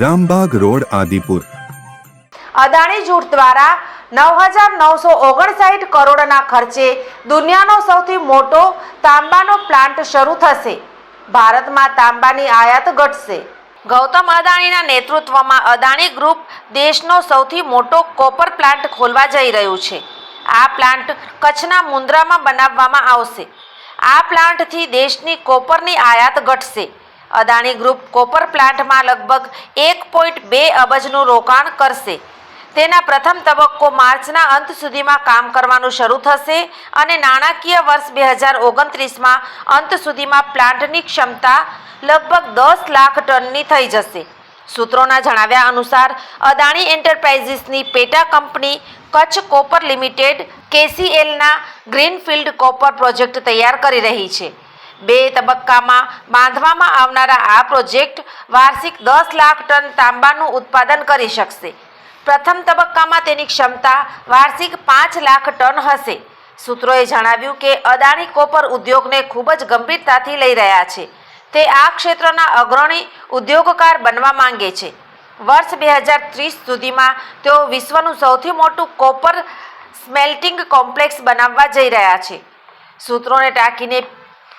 Rambag road, Adipur. Adani જૂથ દ્વારા નવ હજાર નવસો ઓગણસાઠ કરોડના ખર્ચે દુનિયાનો સૌથી મોટો તાંબાનો પ્લાન્ટ શરૂ થશે. ભારતમાં તાંબાની આયાત ઘટશે. ગૌતમ અદાણીના નેતૃત્વમાં અદાણી ગ્રુપ દેશનો સૌથી મોટો કોપર પ્લાન્ટ ખોલવા જઈ રહ્યું છે. આ પ્લાન્ટ કચ્છના મુન્દ્રામાં બનાવવામાં આવશે. આ પ્લાન્ટથી દેશની કોપરની આયાત ઘટશે. અદાણી ગ્રુપ કોપર પ્લાન્ટમાં લગભગ એક પોઈન્ટ બે અબજનું રોકાણ કરશે. તેના પ્રથમ તબક્કો માર્ચના અંત સુધીમાં કામ કરવાનું શરૂ થશે અને નાણાકીય વર્ષ બે હજાર ઓગણત્રીસમાં અંત સુધીમાં પ્લાન્ટની ક્ષમતા લગભગ દસ લાખ ટનની થઈ જશે. સૂત્રોના જણાવ્યા અનુસાર, અદાણી એન્ટરપ્રાઇઝીસની પેટા કંપની કચ્છ કોપર લિમિટેડ કેસીએલના ગ્રીનફિલ્ડ કોપર પ્રોજેક્ટ તૈયાર કરી રહી છે. બે તબક્કામાં બાંધવામાં આવનારા આ પ્રોજેક્ટ વાર્ષિક દસ લાખ ટન તાંબાનું ઉત્પાદન કરી શકશે. પ્રથમ તબક્કામાં તેની ક્ષમતા વાર્ષિક પાંચ લાખ ટન હશે. સૂત્રોએ જણાવ્યું કે અદાણી કોપર ઉદ્યોગને ખૂબ જ ગંભીરતાથી લઈ રહ્યા છે. તે આ ક્ષેત્રના અગ્રણી ઉદ્યોગકાર બનવા માંગે છે. વર્ષ બે હજાર ત્રીસ સુધીમાં તેઓ વિશ્વનું સૌથી મોટું કોપર સ્મેલ્ટિંગ કોમ્પ્લેક્સ બનાવવા જઈ રહ્યા છે. સૂત્રોને ટાંકીને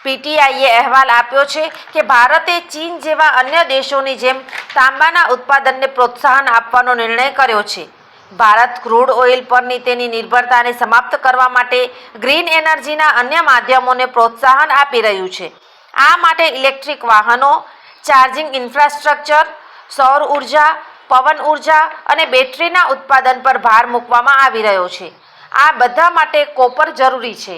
પીટીઆઈએ અહેવાલ આપ્યો છે કે ભારતે ચીન જેવા અન્ય દેશોની જેમ તાંબાના ઉત્પાદનને પ્રોત્સાહન આપવાનો નિર્ણય કર્યો છે. ભારત ક્રૂડ ઓઇલ પરની તેની નિર્ભરતાને સમાપ્ત કરવા માટે ગ્રીન એનર્જીના અન્ય માધ્યમોને પ્રોત્સાહન આપી રહ્યું છે. આ માટે ઇલેક્ટ્રિક વાહનો, ચાર્જિંગ ઇન્ફ્રાસ્ટ્રક્ચર, સૌર ઊર્જા, પવન ઊર્જા અને બેટરીના ઉત્પાદન પર ભાર મૂકવામાં આવી રહ્યો છે. આ બધા માટે કોપર જરૂરી છે.